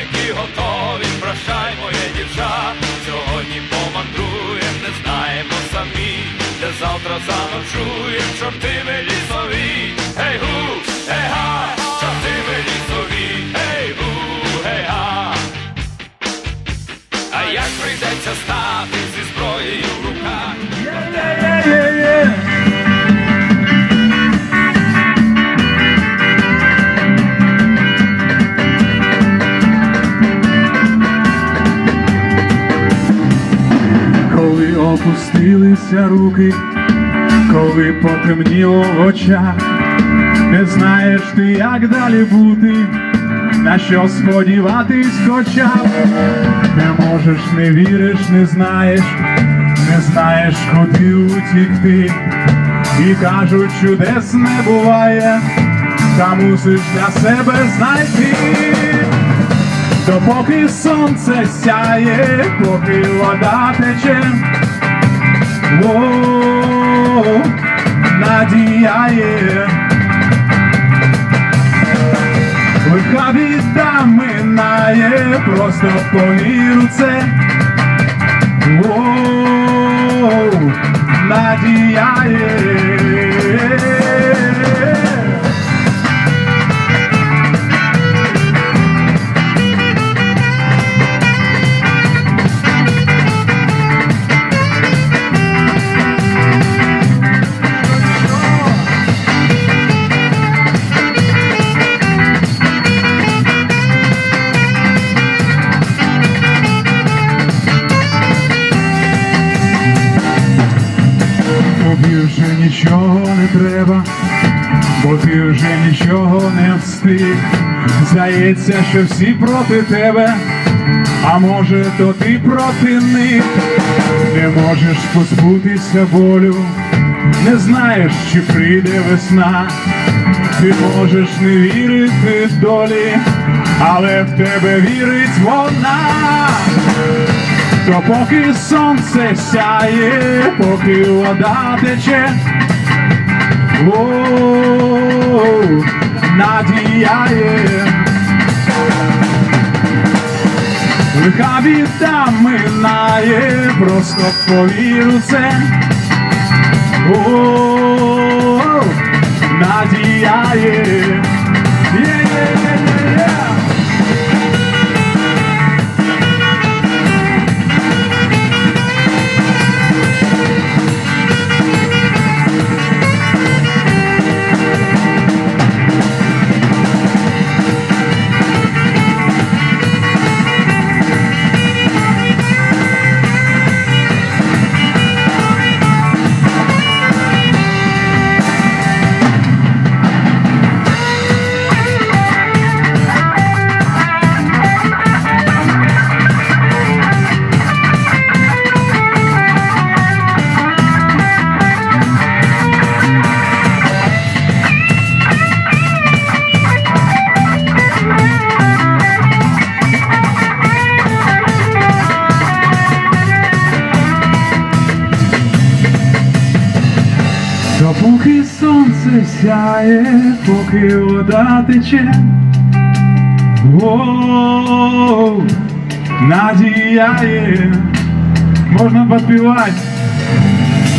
Вогники готові, прощай, моє дівча. Сьогодні помандруєм, не знаємо самі, де завтра заночуєм, чорти лісові. Гей гу, гей га, опустилися руки, коли потемніло в очах, не знаєш ти, як далі бути, на що сподіватись хоча б. Не можеш, не віриш, не знаєш, не знаєш, куди утікти, і кажуть, чудес не буває, та мусиш для себе знайти. Допоки сонце сяє, поки вода тече, О, надія є. Лиха біда минає, просто повіру це. О, надія є. Здається, що всі проти тебе, а може, то ти проти них. Не можеш позбутися болю, не знаєш, чи прийде весна. Ти можеш не вірити долі, але в тебе вірить вона. То поки сонце сяє, поки вода тече, о, надія є. Лиха біда минає, просто повір у це. Поки вода тече, о, надія є, можна поспівати.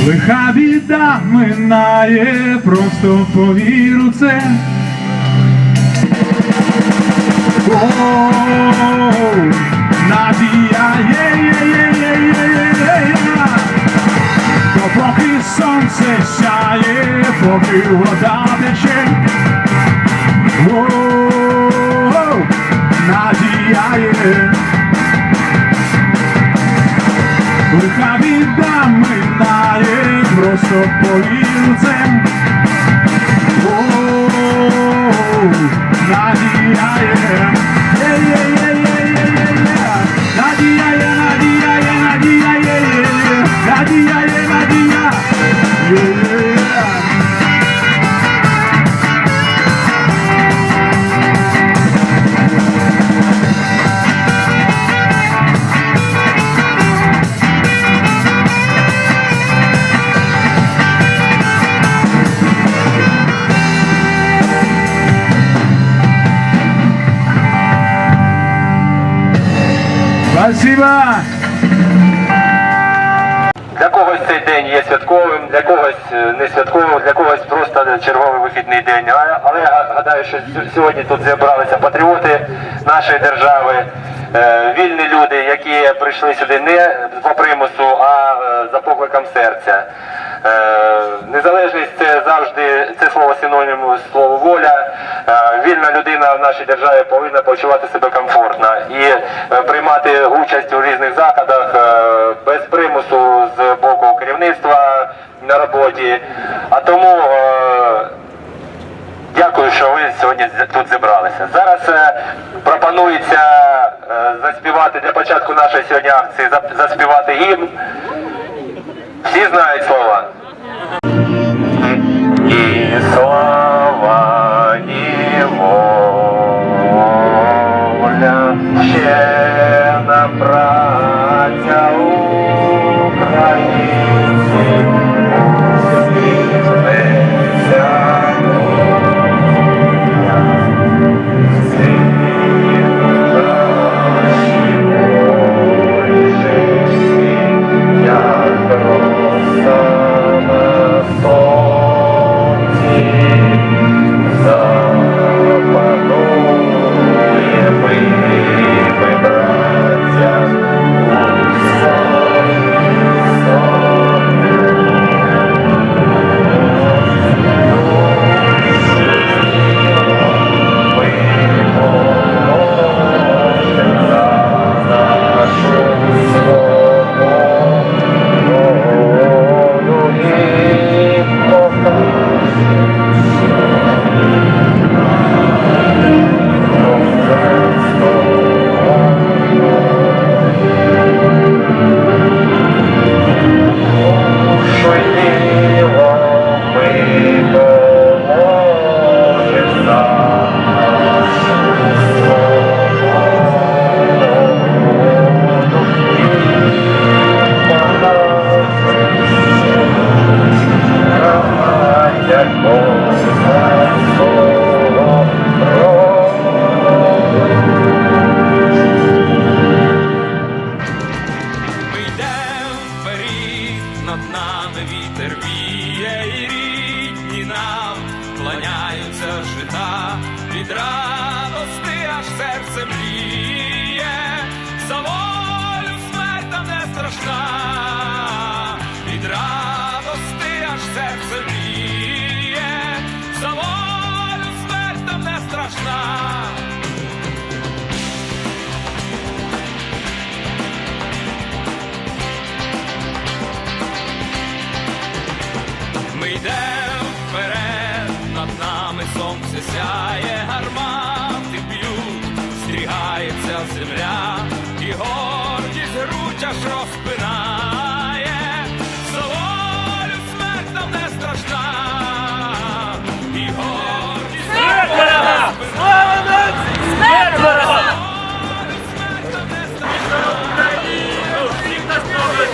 Лиха біда минає, просто повір у це. О, надія є, є, є, є, є, сонце сяє, поки вода тече, надія є. Лиха біда минає, просто повір у це. О, надія є. Спасибо! Для когось цей день є святковим, для когось е, не святковим, для когось просто черговий вихідний день. Але я гадаю, що сьогодні тут зібралися патріоти нашої держави, е, вільні люди, які прийшли сюди не по примусу, а е, за покликом серця. Е, Незалежність це завжди це слово синоніму слову воля. Е, Вільна людина в нашій державі повинна почувати себе комфортно і е, приймати участь у різних заходах без примусу з боку керівництва на роботі. А тому дякую, що ви сьогодні тут зібралися. Зараз пропонується заспівати для початку нашої сьогодні акції заспівати гімн. Всі знають слова. І слава,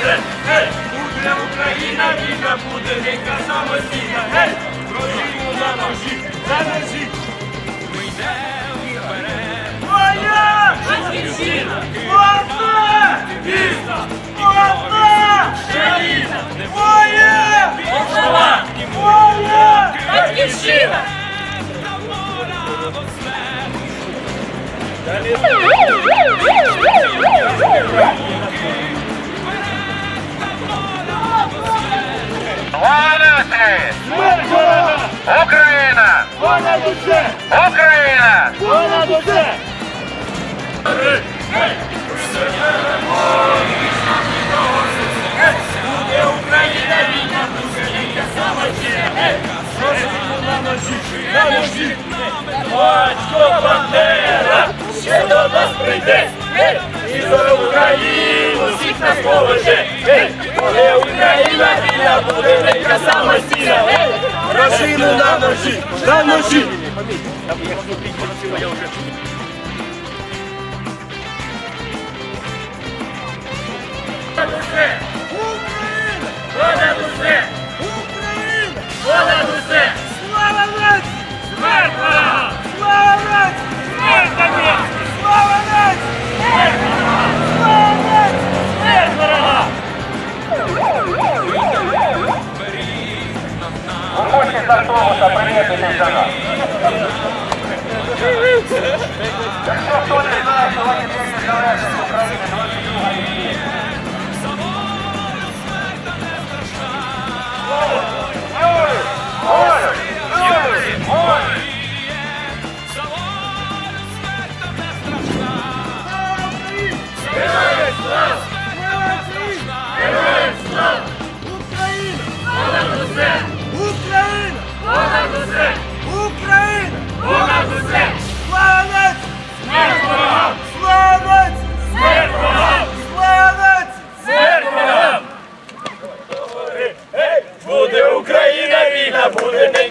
нас поведе! Буде Україна, вільна буде ненька самостійна. Гей! Розуму на ножі, за ножі. Ми йдемо вперед. Моя! Батьківщина! Одна! Вільна! Одна! Країна! Моя! Слова! Моя! Батьківщина! Слава Україна! Україна! Батько Бандера ще до нас прийде, гей, і за Україну всіх нас повеже, гей, коли Україна вільна буде ненька самостійна, гей, Росину на ножі! На ножі! Понад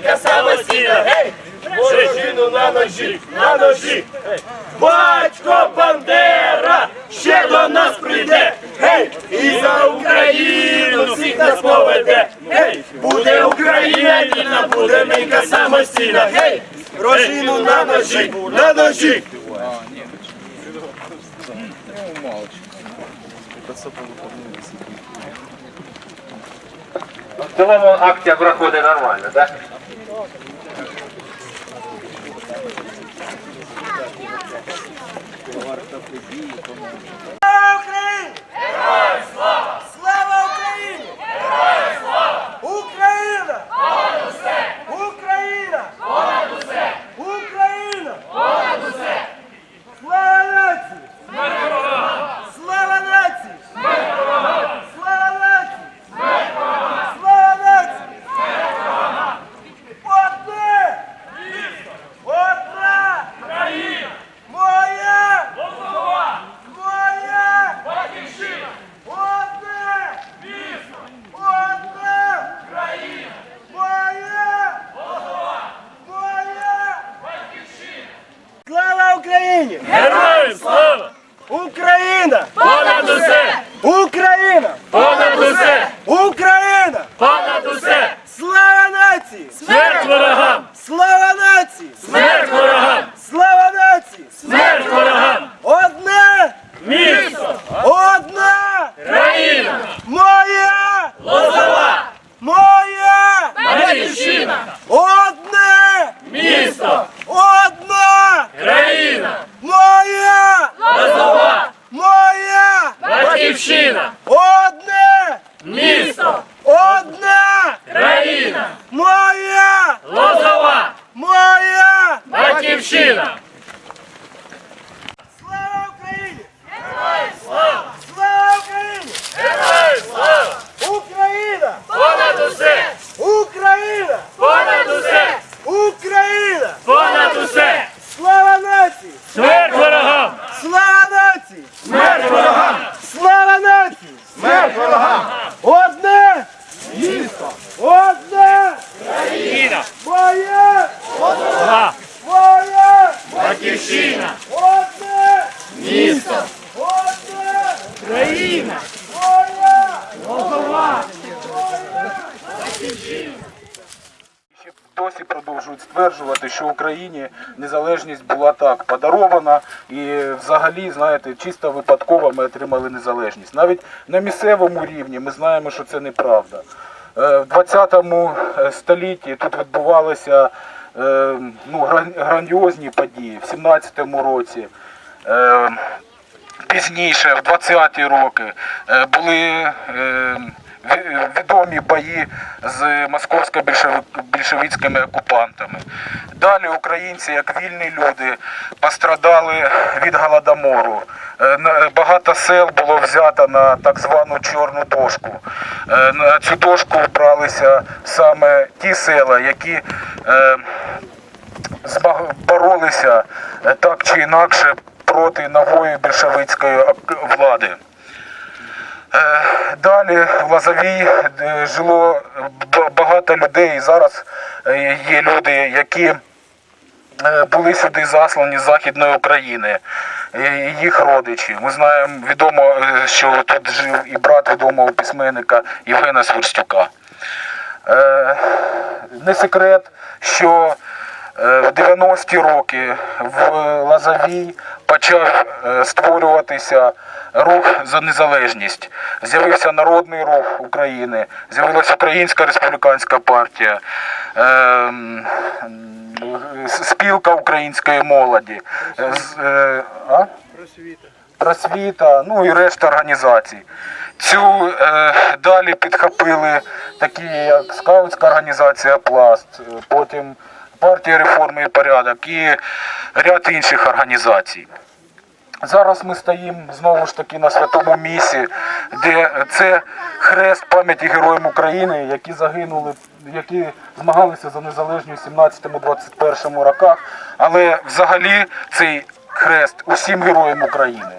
жінка самостійна, гей! Ворожину на ножі, на ножі! Гей! Батько Бандера ще до нас прийде, гей! І за Україну всіх нас поведе, гей! Буде Україна, вільна, буде ненька самостійна, гей! Рожину на ножі, на ножі! В цілому акція проходить нормально, так? Слава Україні! Взагалі, знаєте, чисто випадково ми отримали незалежність. Навіть на місцевому рівні ми знаємо, що це неправда. Е, В 20 столітті тут відбувалися е, ну, грандіозні події в 17-му році. Е, Пізніше, в 20-ті роки, е, були е, відомі бої з московсько-більшовицькими окупантами. Далі українці, як вільні люди, пострадали від голодомору. Е, Багато сел було взято на так звану чорну дошку. Е, На цю дошку вбралися саме ті села, які е, боролися так чи інакше проти нової більшовицької влади. Е, Далі в Лазовій е, жило багато людей. І зараз е, є люди, які були сюди заслані з Західної України, їх родичі. Ми знаємо відомо, що тут жив і брат відомого письменника Євгена Сверстюка. Не секрет, що в 90-ті роки в Лазовій почав е, створюватися рух за незалежність. З'явився Народний рух України, з'явилася Українська республіканська партія, е, м, с- спілка української молоді. е, е, просвіта, ну і решта організацій. Цю е, далі підхопили такі, як скаутська організація Пласт, е, потім партія реформи і порядок і ряд інших організацій. Зараз ми стоїмо знову ж таки на святому місці, де це хрест пам'яті героям України, які загинули, які змагалися за незалежність у 17-21 роках. Але взагалі цей хрест усім героям України.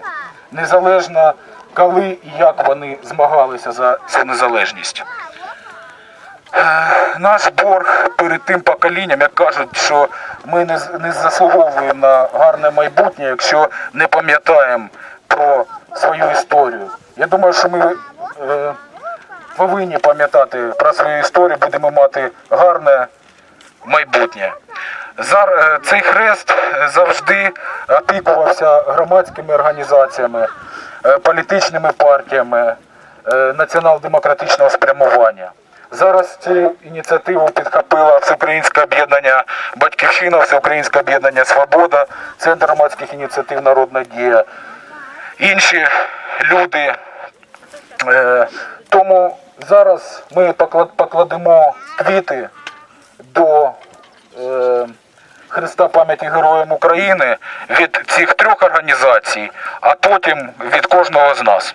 Незалежно коли і як вони змагалися за цю незалежність. Е, Наш борг перед тим поколінням, як кажуть, що ми не, не заслуговуємо на гарне майбутнє, якщо не пам'ятаємо про свою історію. Я думаю, що ми е, повинні пам'ятати про свою історію, будемо мати гарне майбутнє. Зар- е, Цей хрест завжди опікувався громадськими організаціями, е, політичними партіями націонал-демократичного спрямування. Зараз цю ініціативу підхопила Всеукраїнське об'єднання Батьківщина, Всеукраїнське об'єднання Свобода, Центр громадських ініціатив Народна дія, інші люди. Е, Тому зараз ми покладемо квіти до е, Христа пам'яті Героям України від цих трьох організацій, а потім від кожного з нас.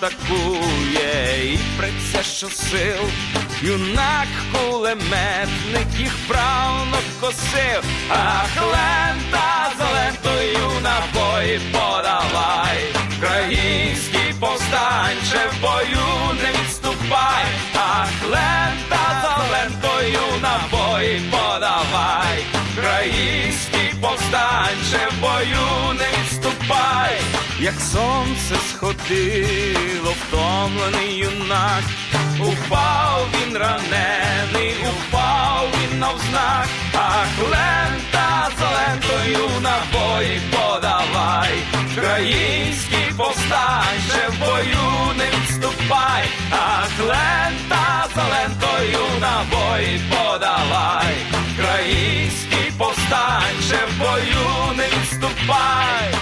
атакує і преться щосил, юнак кулеметник їх правно косив, ах, лента за лентою набої подавай, Український повстанче в бою не відступай, ах, лента за лентою набої подавай, Український повстанче в бою не відступай, Бай, як сонце сходило, втомлений юнак, упав він ранений, упав він навзнак, а лента за лентою набої подавай, Український ще в бою не вступай, а лента за лентою набої подавай, Український ще в бою не вступай.